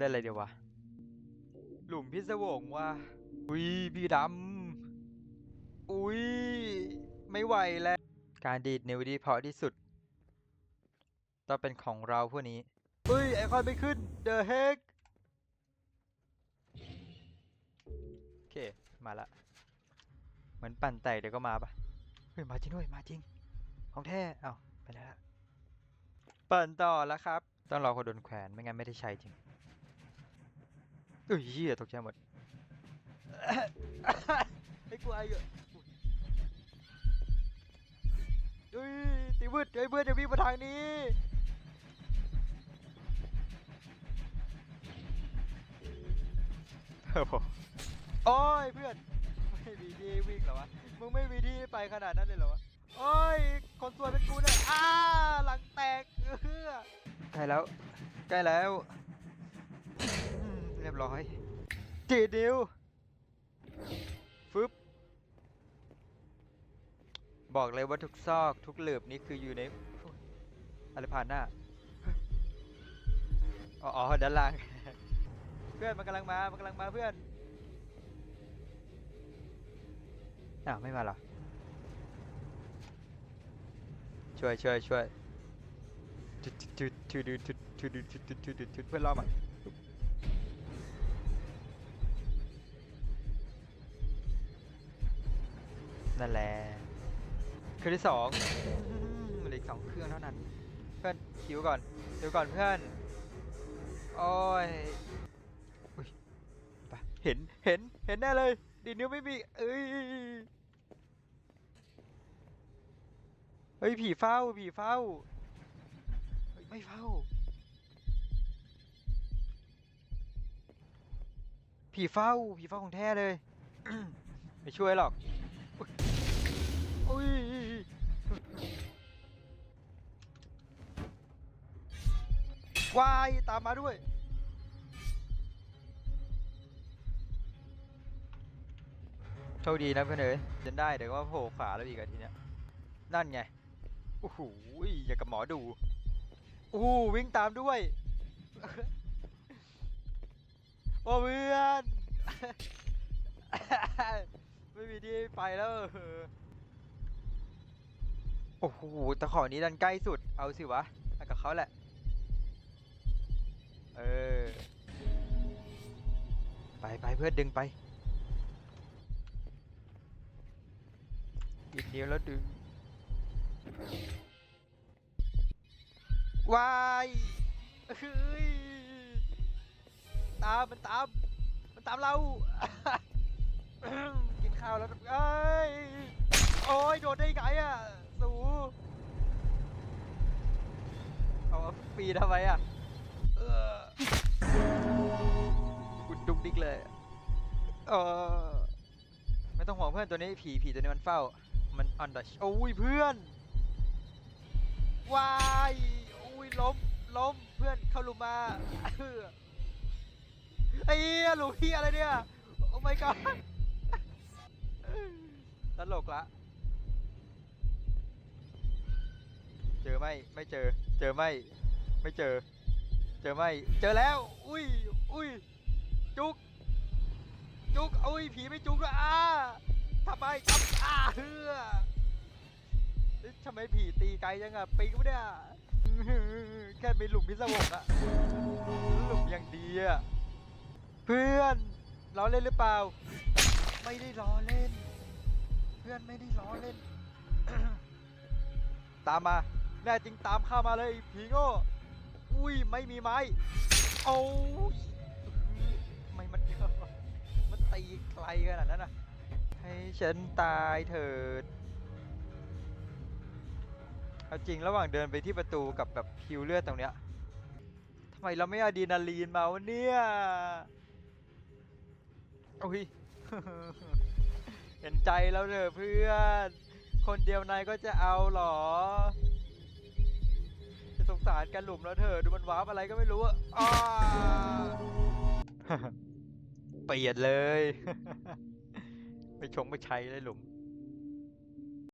ได้อะไรเดี๋ยววะ หลุมพิศวงว่ะอุ้ยพี่ดำอุ้ยไม่ไหวแล้ว การดีดนิวที่เพราะที่สุด ต้องเป็นของเราพวกนี้อุ้ยไอคอนไม่ขึ้น The heck โอเค มาละ เหมือนปั่นแตกเดี๋ยวก็มาปะเฮ้ยมาจริงด้วยมาจริง ของแท้ เอ้าไปแล้วปั่นต่อแล้วครับ ต้องรอคนโดนแขวนไม่งั้นไม่ได้ใช้จริง อุ้ยเหี้ยตกใจหมดไอ้กูไอ้เหี้ยอุ้ยตีวืดไอ้เพื่อนจะวิ่งมาทางนี้โอ้โหโอ้ยเพื่อนไม่มีที่วิ่งเหรอวะมึงไม่มีที่ไปขนาดนั้นเลยเหรอวะโอ้ยคนสวยเป็นกูเนี่ยอ้าหลังแตกเออใกล้แล้วใกล้แล้ว รียบร้อยจีดนิ้วฟึบบอกเลยว่าทุกซอกทุกหลืบนี่คืออยู่ในอะไรผ่านหน้าอ๋ออด้านล่าง เพื่อนมันกำลังมา มันกำลังมาเพื่อนอ้าวไม่มาหรอ ช่วยช่วยช่วยจุดจุดจุดจุดจุดจุดจุดจุดเพื่อนรอมา นั่นแหละเครื่องที่สองมเหลืออีกสองเครื่องเท่านั้น เพื่อนคิวก่อนคิวก่อนเพื่อนโอ้ยอุ๊ยไปเห็นเห็นเห็นแน่เลยดีดนิ้วไม่มีเอ้ยเฮ้ยผีเฝ้าผีเฝ้าเฮ้ยไม่เฝ้า ผีเฝ้าผีเฝ้าของแท้เลย ไม่ช่วยหรอก อุ๊ยอุ้ยวายตามมาด้วย โชคดีนะเพื่อนเอ๋ยจนได้เดี๋ยวก็โผล่ขวาแล้วอีกอะทีเนี้ย นั่นไง โอ้โหอย่ากับหมอดูโอ้โหวิ่งตามด้วย โอ้เพื่อน ไม่มีที่ไปแล้ว โอ้โหแต่ขอนี้ดันใกล้สุด เอาสิวะเอากับเขาแหละ เออ ไปไปเพื่อดึงไปหยิบนิ้วแล้วดึงวายเฮ้ยตามมันตาม มันตามเรา กินข้าวแล้วเอ้ย โอ้ยโดนได้ไงอะ สูเอามาปีทำไมอะเออกุดดุกดิกเลยเออไม่ต้องห่วงเพื่อนตัวนี้ผีผีตัวนี้มันเฝ้า มันอันดัชโอ้ยเพื่อนวายอุ้ยล้มล้มเพื่อนเข้าลุมมาเออไอ้เหี้ยหลุมที่อะไรเนี่ย โอ้ my god ตลกละ ไหมไม่เจอ เจอไหมไม่เจอ เจอไหมเจอแล้ว อุ้ยอุ้ยจุก จุกอุ้ยผีไม่จุกด้วยอ่าทำไมครับอ่าเฮือทำไมผีตีไกลจังอะปิงวะเนี่ยอื้แค่มีหลุมพิศวงอะหลุมอย่างดีอะเพื่อนล้อเล่นหรือเปล่า ไม่ได้ล้อเล่น เพื่อนไม่ได้ล้อเล่น ตามมา แน่จริงตามข้ามาเลยผีโง่อุ้ยไม่มีไม้โอ้ยทำไม่มันเมันตีไกลขนาดนั้นนะให้ฉันตายเถิดเอาจริงระหว่างเดินไปที่ประตูกับแบบคิวเลือดตรงเนี้ยทำไมเราไม่อะดรีนาลีนมาวะเนี่ยโอ้ยเห็นใจแล้วเถอะเพื่อน คนเดียวนายก็จะเอาหรอ สงสารกันหลุมแล้วเถอะดูมันวาร์ปอะไรก็ไม่รู้อะอ้าเปลี่ยนเลย ไปชงไปใช้เลยหลุม